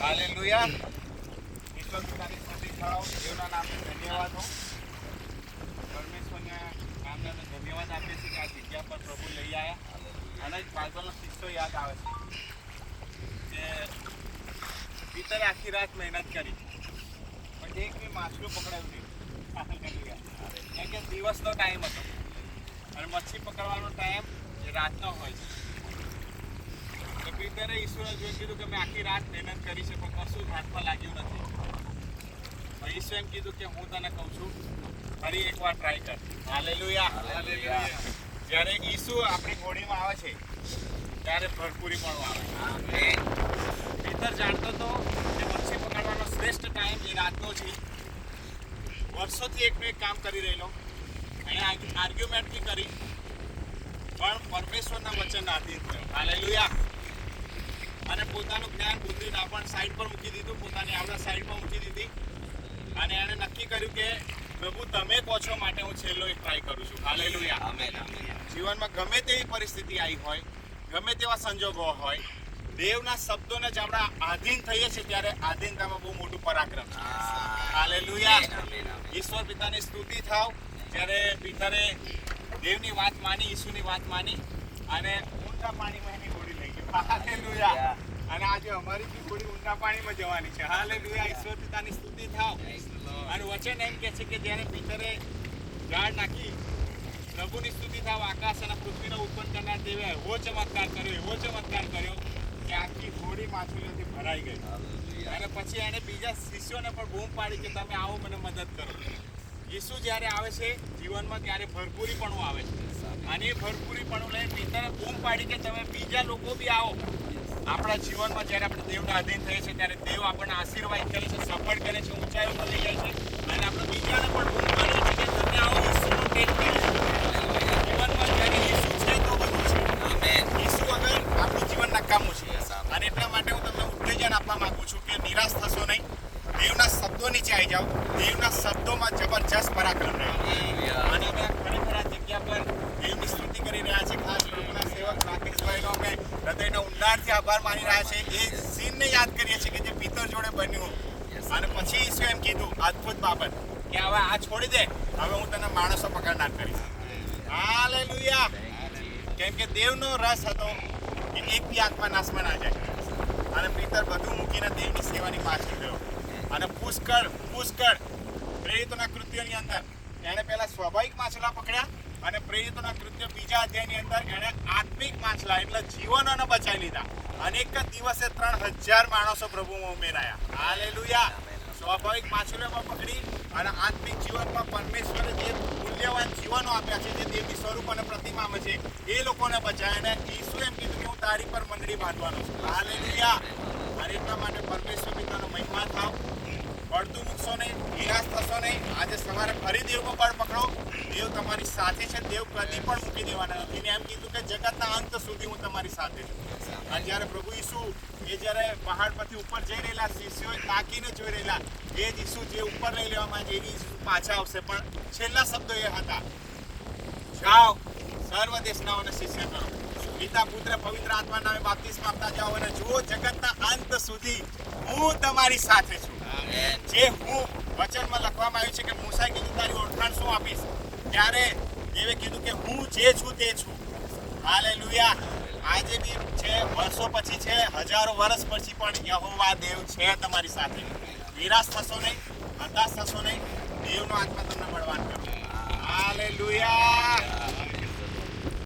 Hallelujah. ઈશ્વર પિતાની સ્તુતિ કરો દેવના નામને ધન્યવાદ પરમેશ્વરના નામને અમે ધન્યવાદ આપીએ છીએ કે આ જગ્યા પર પ્રભુ લઈ આવ્યા અને બાઇબલનો કિસ્સો યાદ આવે છે કે પિતરે આખી રાત મહેનત કરી. પણ એક બી માછલું પકડાયું નહીં. કેમ કે દિવસનો ટાઈમ હતો. અને મચ્છી પકડવાનો ટાઈમ રાતનો હોય છે. પિતરે ઈશ્વરે જોઈ કીધું કે મેં આખી રાત મહેનત કરી છે પણ કશું જ હાથમાં લાગ્યું નથી. ઈશ્વરે એમ કીધું કે હું તને કહું છું ફરી એકવાર ટ્રાય કર. હાલેલુયા. હાલેલુયા. જ્યારે ઈસુ આપણી ઘોડીમાં આવે છે ત્યારે ભરપૂરી પણ આવે પિતર જાણતો હતો કે મચ્છી પકડવાનો શ્રેષ્ઠ ટાઈમ એ રાતનો છે. વર્ષોથી એકનું એક કામ કરી રહેલો. અહીંયા આર્ગ્યુમેન્ટથી કરી. પણ પરમેશ્વરના વચન આધીન થયો. હાલેલુયા. અને પોતાનું જ્ઞાન બુદ્ધિ પણ સાઈડ પર મૂકી દીધું પોતાની આવડા સાઈડ પર મૂકી દીધી. અને એણે નક્કી કર્યું કે પ્રભુ તમે કહો છો માટે હું છેલ્લો એક ટ્રાય કરું છું. હાલેલુયા. જીવનમાં ગમે તેવી પરિસ્થિતિ આવી હોય ગમે તેવા સંજોગો હોય દેવના શબ્દોને જ આપણે આધીન થઈએ છીએ ત્યારે આધીનતામાં બહુ મોટું પરાક્રમ. હાલેલુયા. ઈશ્વર પિતાની સ્તુતિ થાવ જ્યારે પિતરે દેવની વાત માની ઈસુની વાત માની અને ઊંડા પાણીમાં એની ઘોડી લઈ ગયો. હાલેલુયા અને આજે અમારી બી ઘોડી ઊંડા પાણીમાં જવાની છે. હાલેલુયા ઈશ્વર પિતાની સ્તુતિ થાવ. અને વચન એમ કે છે કે જ્યારે પિતરે ઝાડ નાખી પ્રભુની સ્તુતિ થાવ આકાશ અને પૃથ્વીનો ઉત્પન્ન કરનાર દેવે એવો ચમત્કાર કર્યો એવો ચમત્કાર કર્યો કે આખી ઘોડી માછલીઓથી ભરાઈ ગઈ. અને પછી એને બીજા શિષ્યોને પણ બૂમ પાડી કે તમે આવો મને મદદ કરો. ઈસુ જ્યારે આવે છે જીવનમાં ત્યારે ભરપૂરી પણ આવે છે. અને એ ભરપૂરીપણું લઈને પિતાને બૂમ પાડી કે તમે બીજા લોકો બી આવો. આપણા જીવનમાં જ્યારે આપણે દેવના અધીન થઈએ છીએ ત્યારે દેવ આપણને આશીર્વાદ કરે છે સફળ કરે છે ઊંચાઈ ઉપર લઈ જાય છે. અને આપણે બીજાને પણ બૂમ પાડીએ છીએ કે તમે આવો ઈસુનો ટેક કરી જીવનમાં જ્યારે ઈસુ છે તો બધું છે. ઈસુ વગર આપણું જીવન નકામું છે. અને એટલા માટે હું તમને ઉત્તેજન આપવા માંગુ છું કે નિરાશ થશો નહીં. દેવના શબ્દો નીચે આવી જાઓ. દેવના શબ્દોમાં જબરજસ્ત પરાક્રમ રહે અને અમે ખરેખર આ જગ્યા પર દેવની સ્તુતિ કરી રહ્યા છે ખાસ પ્રભુના સેવક રાકેશભાઈનો અમે હૃદયના ઊંડાણથી આભાર માની રહ્યા છે. એ સીનને યાદ કરીએ છીએ કે જે પિત્તર જોડે બન્યું. અને પછી ઈસુ એમ કીધું અદ્ભુત બાબત કે હવે આ છોડી દે. હવે હું તને માણસો પકડનાર કરીશ હાલેલુયા. કેમ કે દેવનો રસ હતો કે એક બી આત્મા નાશમાં ના જાય. અને પિત્તર બધું મૂકીને દેવની સેવાની પાછળ ગયો. અને પુષ્કળ પુષ્કળ પ્રેરિતોના કૃત્યોની અંદર એણે પહેલા સ્વાભાવિક માછલા પકડ્યા અને પ્રેરિતોના કૃત્ય બીજા અધ્યાયની અંદર એણે આત્મિક માછલા એટલે જીવનોને બચાવી લીધા. અને એક જ દિવસે ત્રણ હજાર માણસો પ્રભુમાં ઉમેરાયા. હાલેલુયા. સ્વાભાવિક માછલીઓમાં પકડી અને આત્મિક જીવનમાં પરમેશ્વરે જે મૂલ્યવાન જીવનો આપ્યા છે, જે દેવી સ્વરૂપ અને પ્રતિમામાં છે, એ લોકોને બચાવ્યા અને ઈસુ એમ કીધું હું તારી પર મંડળી બાંધવાનો છું. હાલેલુયા. અને એટલા માટે પરમેશ્વર પિતાનો મહિમા થાવ. પડતું મૂકશો નહીં. નહીં. આજે સવારે ફરી દેવનો પણ પકડો. દેવ તમારી સાથે છે. દેવ કદી પણ મૂકી દેવાના નથી. ને એમ કીધું કે જગતના અંત સુધી હું તમારી સાથે છું. અને જ્યારે પ્રભુ ઈસુ એ જ્યારે પહાડ પરથી ઉપર જઈ રહેલા શિષ્યોએ તાકીને જોઈ રહેલા એ જ ઈસુ જે ઉપર લઈ લેવામાં જે ઈસુ પાછા આવશે. પણ છેલ્લા શબ્દો એ હતા. જાઓ સર્વ દેશનાઓને શિષ્ય કરો. પિતા પુત્ર પવિત્ર આત્મા નામે બાપ્તિસ્મ આપતા જાઓ અને જુઓ જગતના અંત સુધી હું તમારી સાથે છું. જે હું વચનમાં લખવામાં આવ્યું છે કે મૂસાએ કીધું તારી ઓળખાણ શું આપીશ? ત્યારે દેવે કીધું કે હું જે છું તે છું. હાલેલુયા. આજે બી છે, વર્ષો પછી છે, હજારો વર્ષ પછી પણ યહોવા દેવ છે તમારી સાથે. નિરાશ થશો નહીં, હતાશ થશો નહીં. દેવનો આત્મા તમને બળવાન કરો. હાલેલુયા.